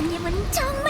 지휘관님은 정말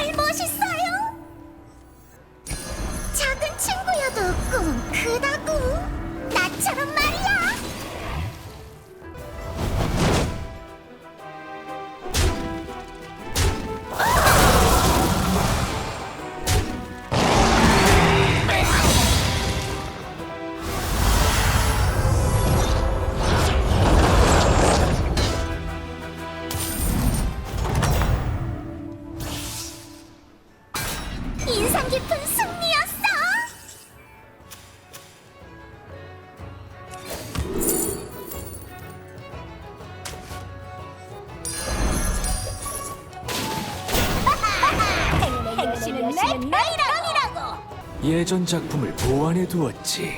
예전 작품을 보완해 두었지.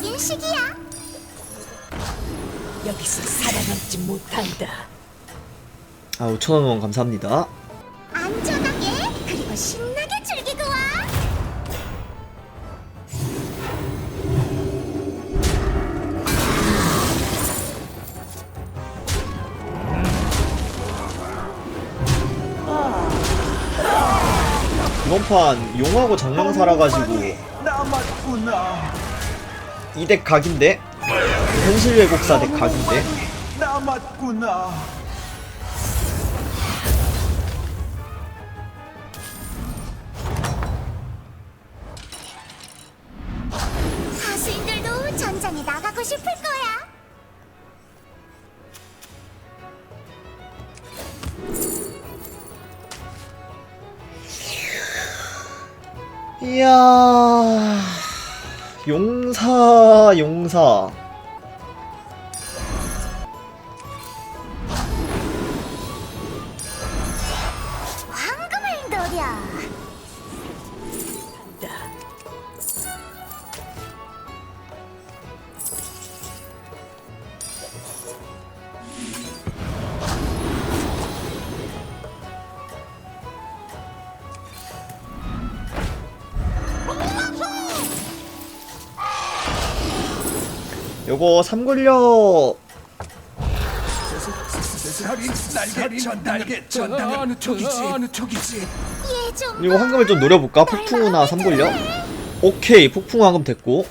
딱인 시기야. 여기서 살아남지 못한다 아 5천 원 원 감사합니다 안전하게 그리고 신나게 즐기고 와. 이번 판 용하고 장령 살아가지고 남았구나. 이덱 각인데? 현실 왜곡사 덱 각인데? 남았구나. 하수인들도 전장에 나가고 싶을 거야. 이야 용사 용사 이거 삼굴려. 이거 황금을 좀 노려볼까? 폭풍우나 삼골려? 오케이 폭풍우 황금 됐고.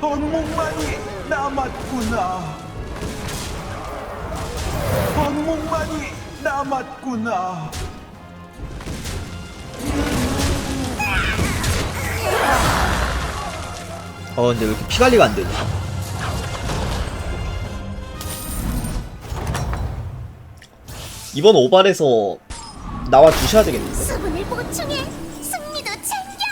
번목만이 남았구나. 번목만이 남았구나. 어 근데 왜 이렇게 피 관리가 안 되냐? 이번 오발에서 나와 주셔야 되겠는데. 수분을 보충해 승리도 챙겨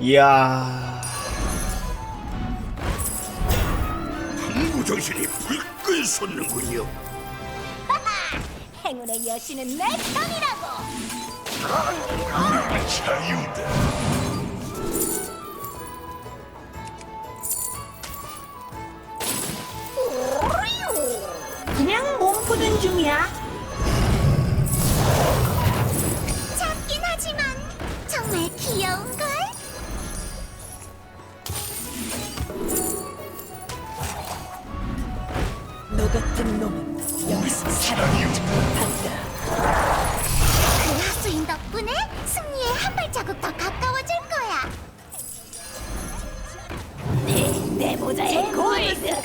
이야. 정신이 불끈 솟는군요. 행운의 여신은 내 편이라고! 자유다. 그냥 몸 푸는 중이야. 작긴 하지만 정말 귀여운 걸.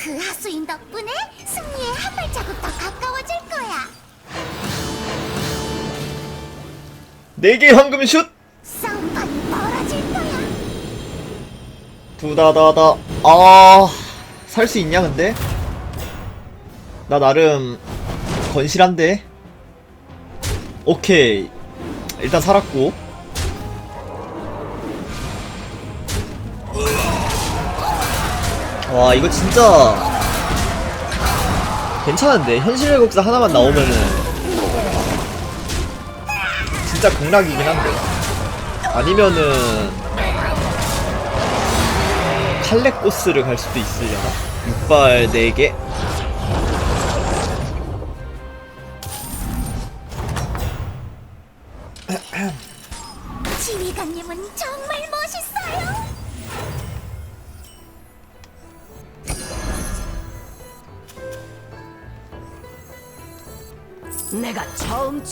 그 하수인 덕분에 승리의 한 발자국 더 가까워질 거야. 네 개 황금 슛! 싸움판이 벌어질 거야. 두다다다. 아, 살 수 있냐, 근데? 나 나름 건실한데? 오케이. 일단 살았고. 와 이거 진짜 괜찮은데 현실 회복사 하나만 나오면은 진짜 극락이긴 한데 아니면은 칼렉보스를 갈 수도 있으려나? 6발 4개?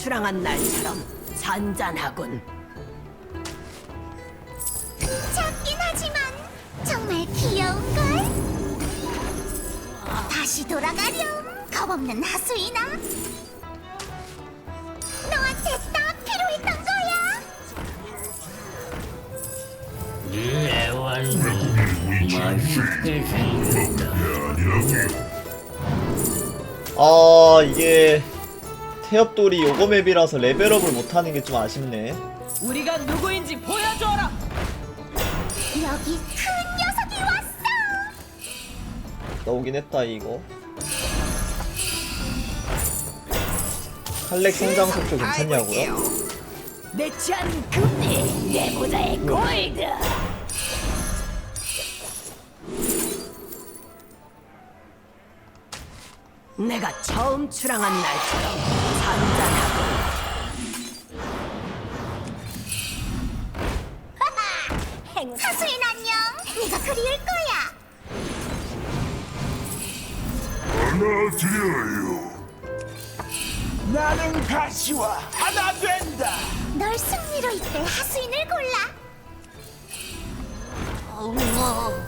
출항한 날처럼 잔잔하군. 작긴 하지만 정말 귀여운걸? 다시 돌아가렴 겁없는 하수인아 너한테 딱 필요했던 거야 네 애완이 맛있게 생겼다. 아 이게 태엽돌이 요거 맵이라서 레벨업을 못하는 게 좀 아쉽네. 우리가 누구인지 보여줘라. 여기 큰 녀석이 왔어. 나오긴 했다 이거. 칼렉 성장 속도 괜찮냐고요? 내 취향 금리, 내 모자의 골드. 내가 처음 출항한 날처럼 잔잔하고 사수인 안녕. 네가 그리울 거야. 하나 드려요. 나는 가시와 하나 된다. 널 승리로 이끌 하수인을 골라. 어머.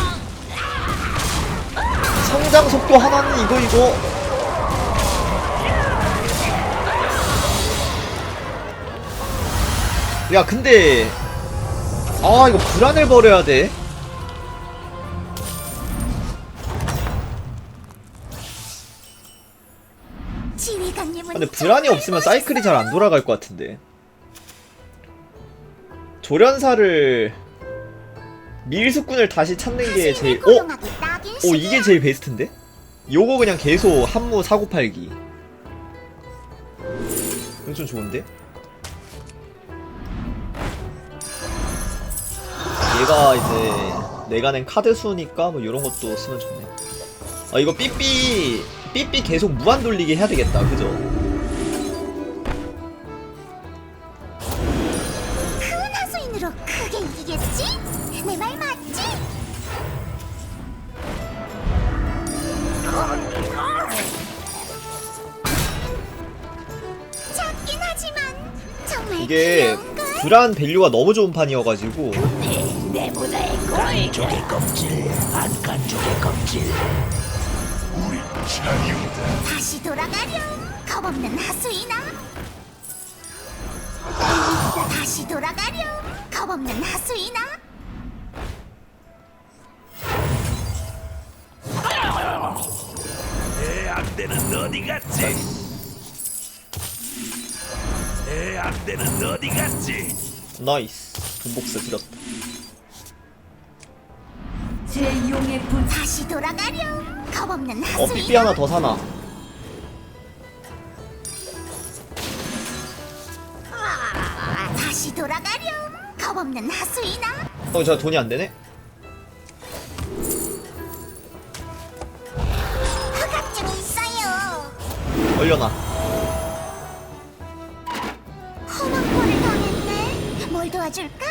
성장 속도 하나는 이거 이거. 야 근데 아 이거 불안을 버려야 돼. 지휘관님은 근데 불안이 없으면 사이클이 잘 안 돌아갈 것 같은데. 조련사를 밀수꾼을 다시 찾는 게 제일 어? 오. 이게 제일 베스트인데? 요거 그냥 계속 한무 사고 팔기 이거 좀 좋은데? 얘가 이제 내가 낸 카드 수니까 뭐 이런 것도 쓰면 좋네 아 이거 삐삐 삐삐 계속 무한 돌리기 해야 되겠다 그죠? 큰 하수인으로 크게 이기겠지? 내 말 맞지? 작긴 하지만 정말 이게 귀여운걸? 불안 밸류가 너무 좋은 판이어가지고 쪽의 껍질, 안간 쪽의 껍질. 우리 자유다. 다시 돌아가렴 겁없는 하수인아 다시 돌아가렴 겁없는 하수인아 갔지? 내 안대는 어디 갔지? 나이스. 돈복스 들었다. 제 용의 분. 다시 돌아가렴. 겁없는 어 삐삐 하수인아 하나 더 사나 다시 돌아가렴. 겁없는 하수인아. 어저 돈이 안 되네? 얼려놔. 꼴을 당했네. 뭘 도와줄까?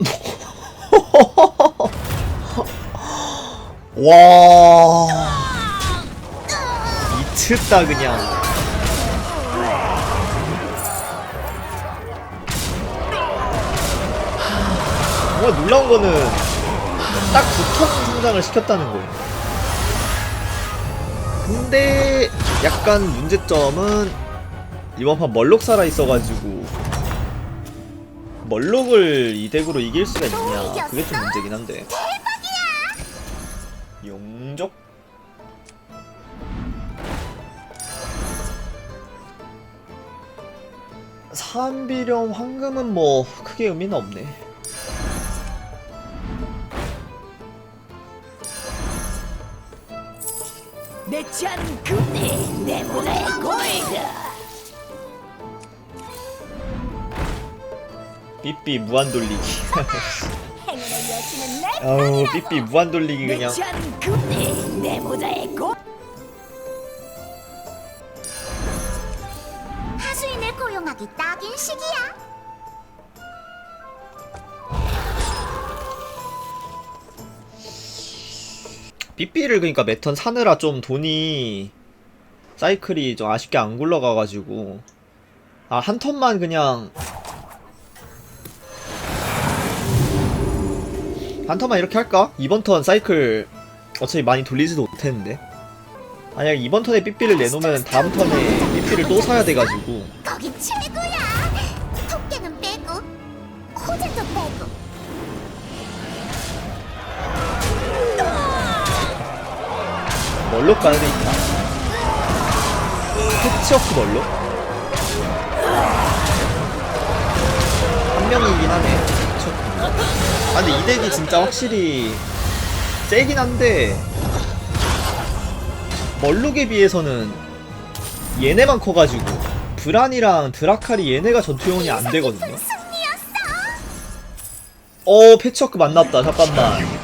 와. 미쳤다 그냥. 뭔가 놀라운 거는 딱 두통 성장을 시켰다는 거예요 근데 약간 문제점은 이번 판 멀록 살아 있어가지고 멀록을 이 덱으로 이길 수가 있냐 그게 좀 문제긴 한데 용족? 삼비령 황금은 뭐 크게 의미는 없네. 않은 금리 내모자의 골드 삐삐 무한 돌리기. 행운의 여신은 내 아우 삐삐 무한 돌리기 그냥. 금리 하수인을 고용하기 딱인 시기야 삐삐를 그러니까 매턴 사느라 좀 돈이 사이클이 좀 아쉽게 안 굴러가가지고. 아 한 턴만 그냥. 한 턴만 이렇게 할까? 이번 턴 사이클 어차피 많이 돌리지도 못했는데. 만약 이번 턴에 삐삐를 내놓으면 다음 턴에 삐삐를 또 사야 돼가지고. 거긴 최고 멀록 가야 되니까 패치워크 멀록? 한 명이긴 하네. 아 근데 이 덱이 진짜 확실히 세긴 한데 멀록에 비해서는 얘네만 커가지고 브란이랑 드라칼이 얘네가 전투용이 안 되거든요. 승리였어? 어 패치워크 만났다. 잠깐만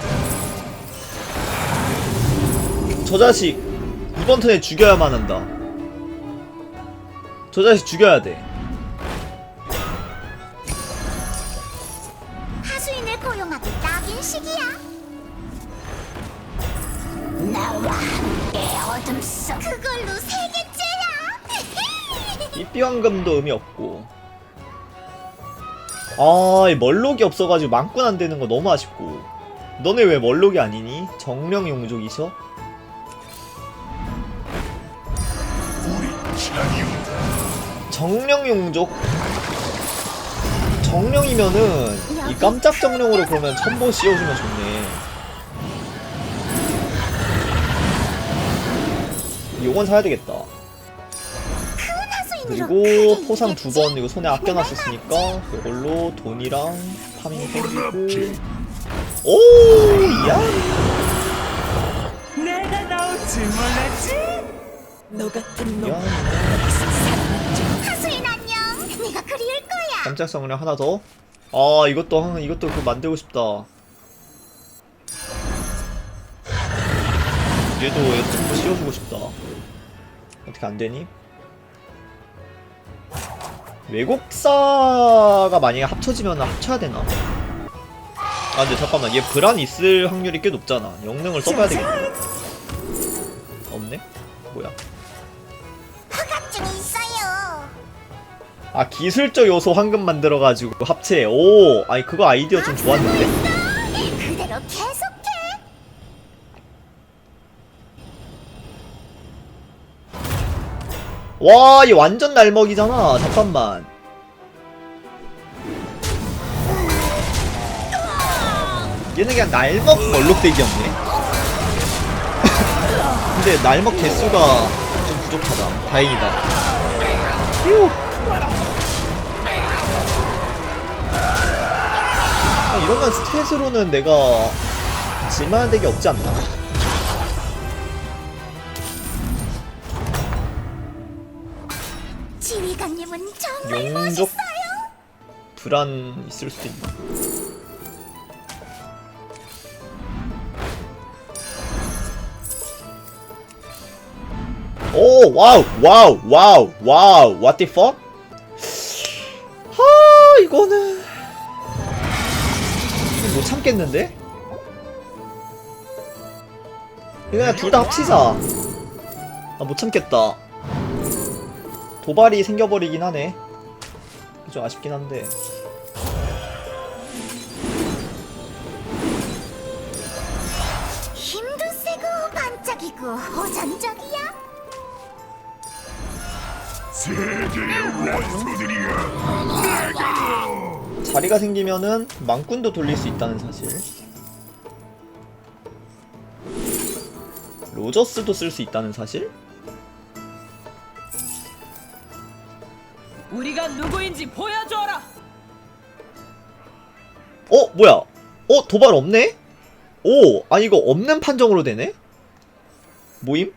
저 자식 이번 턴에 죽여야만 한다. 저 자식 죽여야 돼. 하수인을 고용하기 딱인 시기야. 나와 함께 어둠 속. 그걸로 세 개째야 삐삐황금도 의미 없고. 아이 멀록이 없어가지고 망꾼 안 되는 거 너무 아쉽고. 너네 왜 멀록이 아니니? 정령 용족이셔? 정령 용족 정령이면은 이 깜짝 정령으로 그러면 첨보 씌워주면 좋네 요건 사야 되겠다 그리고 포상? 두 번 이거 손에 아껴놨었으니까 이걸로 돈이랑 파밍 땡기고 오, 야. 내가 나올지 몰랐지? 너 같은 놈 야. 하수인 안녕. 네가 그리울 거야. 깜짝 성령 하나 더. 아, 이것도 한 이것도 그 만들고 싶다. 얘도 좀 씌워주고 싶다. 어떻게 안 되니? 외국사가 만약에 합쳐지면 합쳐야 되나? 아 근데 잠깐만 얘 브란 있을 확률이 꽤 높잖아. 영능을 써봐야 되겠네. 아 기술적 요소 황금 만들어가지고 합체. 오 아니 그거 아이디어 좀 좋았는데? 그대로 계속해. 와얘 완전 날먹이잖아. 잠깐만. 얘는 그냥 날먹 멀록대기였네. 근데 날먹 개수가 좀 부족하다. 다행이다. 휴 이러면 스탯으로는 내가 질만한 덱이 없지 않나? 지휘관님은 정말 용족 멋있어요. 불안 있을 수도 있나? 오 와우 와우 와우 와우 what the fuck? 하 이거는 이거 못 참겠는데? 이거 그냥 둘 다 합치자 아 못 참겠다 도발이 생겨버리긴 하네 좀 아쉽긴 한데 힘도 세고 반짝이고 호전적이야. 세계의 원소들이여 자리가 생기면은 망꾼도 돌릴 수 있다는 사실. 로저스도 쓸 수 있다는 사실? 우리가 누구인지 보여줘라. 어 뭐야? 어 도발 없네? 오 아니 이거 없는 판정으로 되네? 모임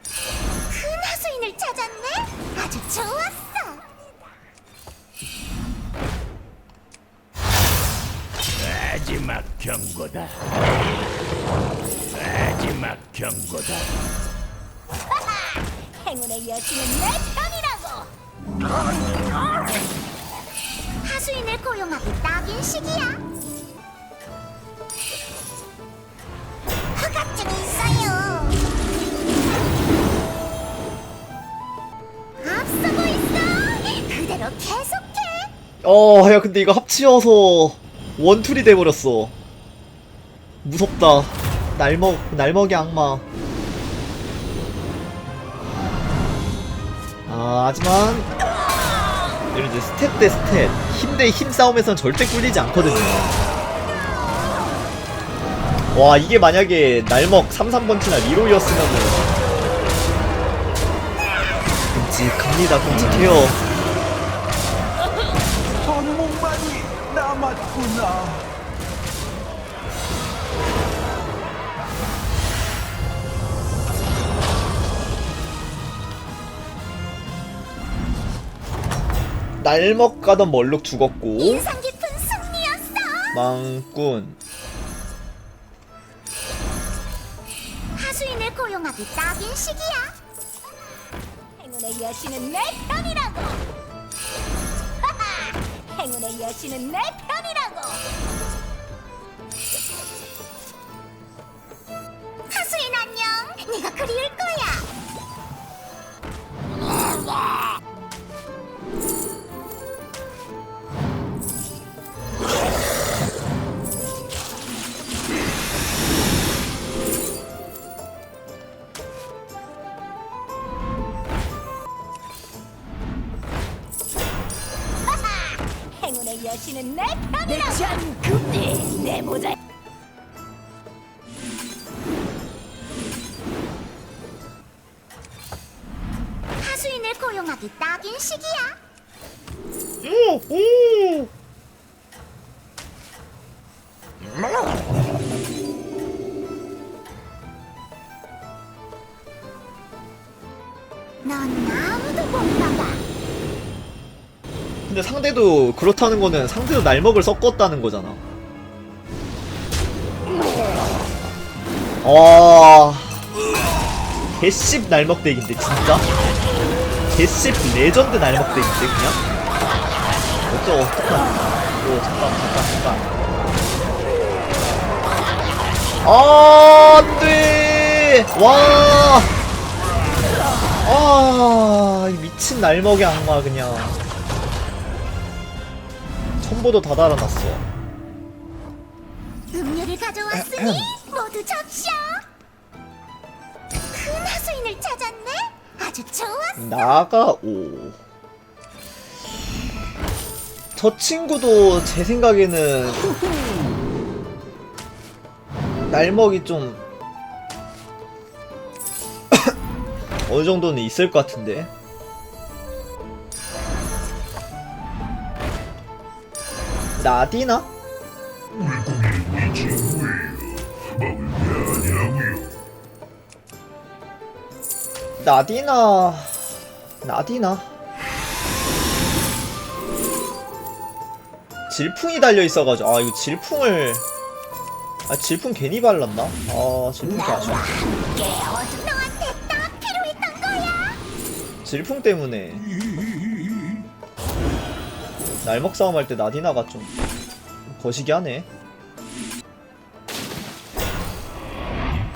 경고다 마지막 경고다 행운의 여신은 내 편이라고. 하수인을 고용하기 딱인 시기야. 허가증이 있어요. 앞서고 있어. 그대로 계속해. 어, 야, 근데 이거 합치어서 원툴이 돼버렸어. 무섭다. 날먹, 날먹이 악마. 아, 하지만, 이런 이제 스탯 대 스탯, 힘 대 힘 싸움에선 절대 꿀리지 않거든요. 와, 이게 만약에 날먹 3, 3번치나 리로이었으면은. 끔찍합니다, 끔찍해요. 전목만이 남았구나. 날먹 가던 멀룩 죽었고 인상 깊은 승리였어. 망꾼 하수인을 고용하기 딱인 시기야. 행운의 여신은 내 편이라고. 하하, 행운의 여신은 내 편이라고. 하수인 안녕. 네가 그리울 거야. 여신은 내 편이라고. 전 그때 내 모자 하수인을 고용하기 딱인 시기야. 상대도 그렇다는 거는 상대도 날먹을 섞었다는 거잖아. 와. 개씹 날먹덱인데 진짜? 개씹 레전드 날먹덱인데 그냥? 어쩌 어떡하 오 잠깐 잠깐 잠깐 아 안 돼 와 아, 이 미친 날먹이 악마 그냥. 첨보도 다 달아놨어. 음료를 가져왔으니 모두 적셔. 큰 하수인을 찾았네. 아주 좋았어. 나가오. 저 친구도 제 생각에는 날먹이 좀 어느 정도는 있을 것 같은데. 나디나? 나디나 나디나 질풍이 달려 있어가지고 아 이거 질풍을 아 질풍 괜히 발랐나? 아 질풍 개 아쉬워. 질풍 때문에 날먹 싸움 할 때 나디나가 좀 거시기 하네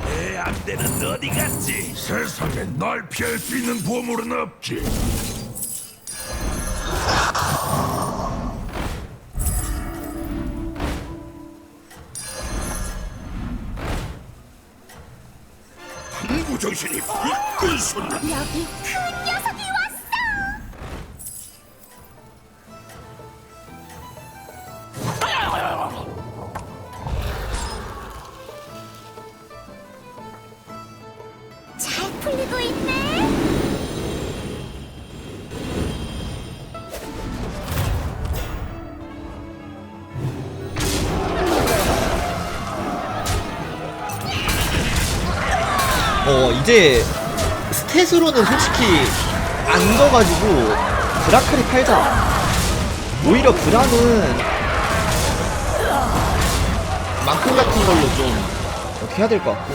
내 안대는 어디 갔지? 세상에 날 피할 수 있는 보물은 없지. 당구 정신이 불끈 솟는 여기 이제 스탯으로는 솔직히 안 져가지고 브라카리 팔자. 오히려 브라는 망토 같은 걸로 좀 어떻게 해야 될 것 같고.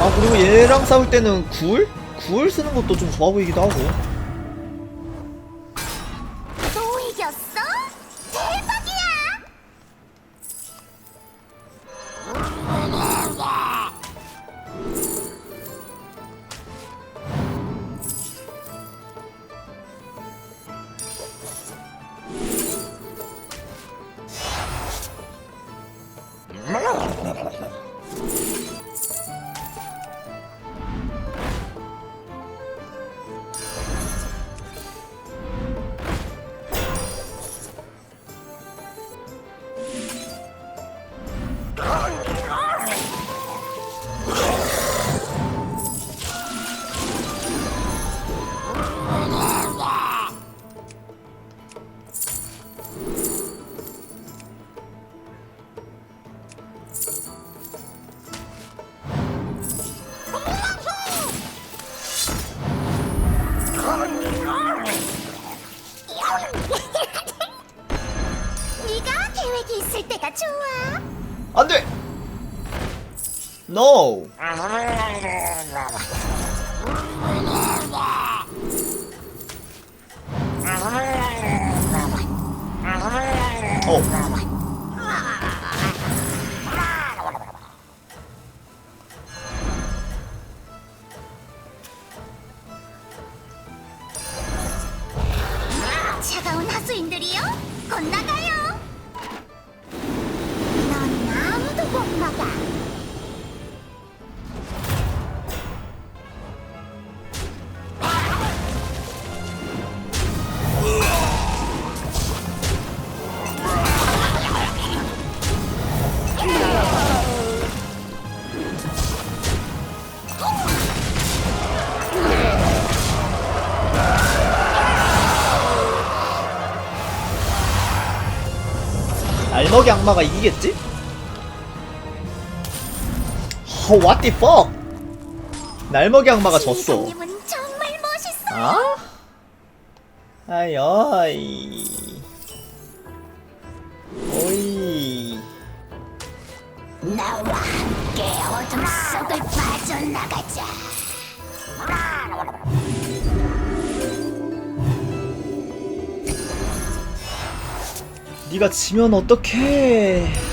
아 그리고 얘랑 싸울 때는 구울? 구울 쓰는 것도 좀 좋아 보이기도 하고 Oh, no, no, no. 어. 차 알먹이 악마가 이기겠지? Oh, what the fuck? 날먹이 악마가 졌어. 정말 멋있어. 아? 아이 어이. 오이. 나와 함께 어둠 속을 빠져나가자. 네가 지면 어떡해?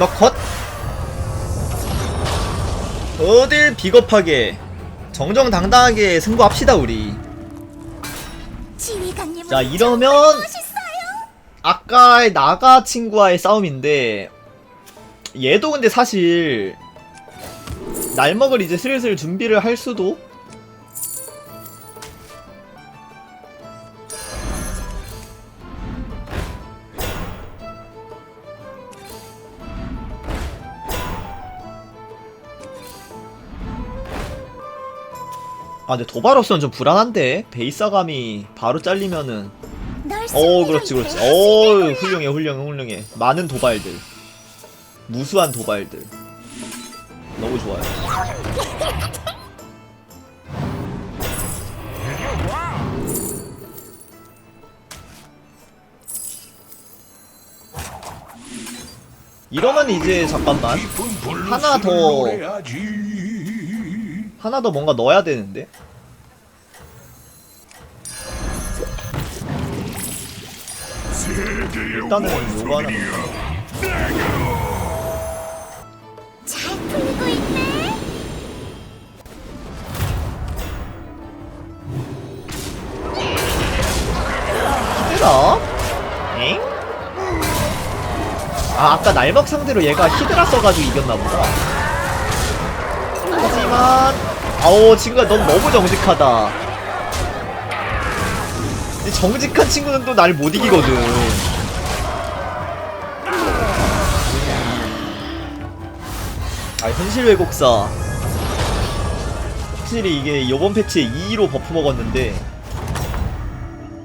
날먹 컷. 어딜 비겁하게 정정당당하게 승부합시다 우리. 자, 이러면-. 아까의 나가 친구와의 싸움인데 얘도 근데 사실 날먹을 이제 슬슬 준비를 할 수도 아 근데 도발로서는 좀 불안한데? 베이사감이 바로 잘리면은. 널어 그렇지 그렇지. 어. 훌륭해 훌륭해 훌륭해. 많은 도발들. 무수한 도발들. 너무 좋아요. 이러면 이제 잠깐만. 하나 더 하나 더 뭔가 넣어야 되는데 일단은 요거 하나 잘 풀리고 있네. 히드라? 엥? 아 아까 날먹 상대로 얘가 히드라 써가지고 이겼나보다 하지만 아오 친구가 넌 너무 정직하다. 이 정직한 친구는 또 날 못 이기거든. 아 현실 왜곡사. 확실히 이게 요번 패치에 2로 버프 먹었는데